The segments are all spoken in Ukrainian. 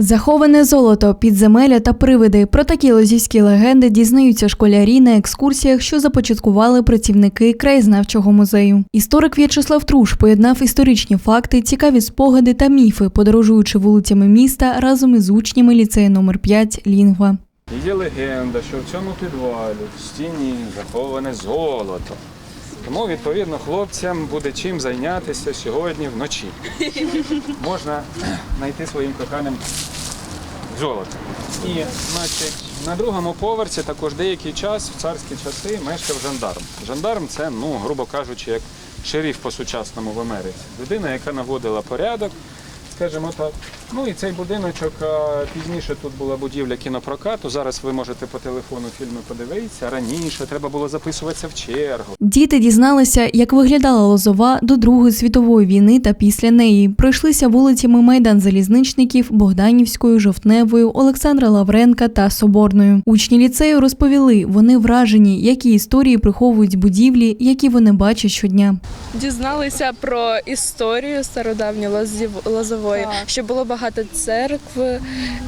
Заховане золото, підземелля та привиди. Про такі лозівські легенди дізнаються школярі на екскурсіях, що започаткували працівники краєзнавчого музею. Історик В'ячеслав Труш поєднав історичні факти, цікаві спогади та міфи, подорожуючи вулицями міста разом із учнями ліцею номер 5 Лінгва. Є легенда, що в цьому підвалі в стіні заховане золото. Тому, відповідно, хлопцям буде чим зайнятися сьогодні вночі. Можна знайти своїм коханим золото. І, значить, на другому поверсі також деякий час, в царські часи, мешкав жандарм. Жандарм це, ну, грубо кажучи, як шериф по-сучасному в Америці. Людина, яка наводила порядок, скажімо так. Ну і цей будиночок пізніше тут була будівля кінопрокату. Зараз ви можете по телефону фільми подивитися. Раніше треба було записуватися в чергу. Діти дізналися, як виглядала Лозова до Другої світової війни та після неї. Пройшлися вулицями Майдан Залізничників, Богданівською, Жовтневою, Олександра Лавренка та Соборною. Учні ліцею розповіли, вони вражені, які історії приховують будівлі, які вони бачать щодня. Дізналися про історію стародавню Лозів- Лозової, що було багато церкв,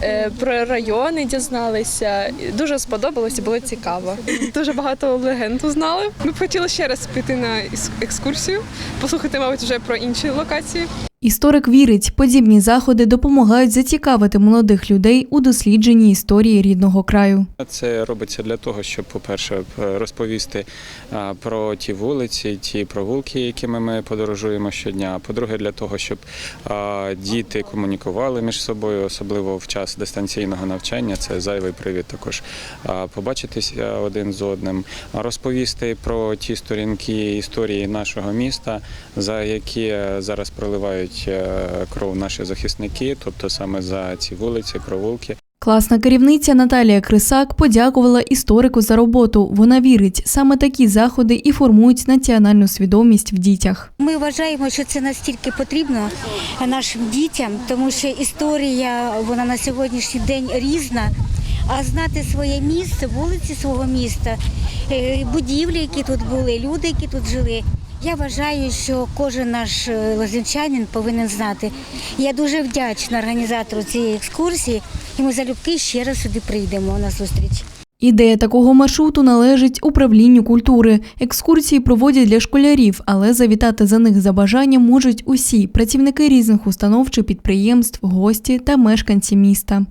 е, про райони дізналися. Дуже сподобалося, було цікаво. Дуже багато легенд узнали. Ми б хотіли ще раз піти на екскурсію, послухати, мабуть, вже про інші локації. Історик вірить, подібні заходи допомагають зацікавити молодих людей у дослідженні історії рідного краю. Це робиться для того, щоб, по-перше, розповісти про ті вулиці, ті провулки, якими ми подорожуємо щодня. По-друге, для того, щоб діти комунікували між собою, особливо в час дистанційного навчання. Це зайвий привід також побачитися один з одним, розповісти про ті сторінки історії нашого міста, за які е, зараз проливають е, кров наші захисники, тобто саме за ці вулиці, провулки. Класна керівниця Наталія Крисак подякувала історику за роботу. Вона вірить, саме такі заходи і формують національну свідомість в дітях. Ми вважаємо, що це настільки потрібно нашим дітям, тому що історія вона на сьогоднішній день різна. А знати своє місце, вулиці свого міста, е, будівлі, які тут були, люди, які тут жили. Я вважаю, що кожен наш е, лозівчанин повинен знати. Я дуже вдячна організатору цієї екскурсії, і ми залюбки ще раз сюди прийдемо на зустріч. Ідея такого маршруту належить управлінню культури. Екскурсії проводять для школярів, але завітати за них за бажанням можуть усі працівники різних установ чи підприємств, гості та мешканці міста.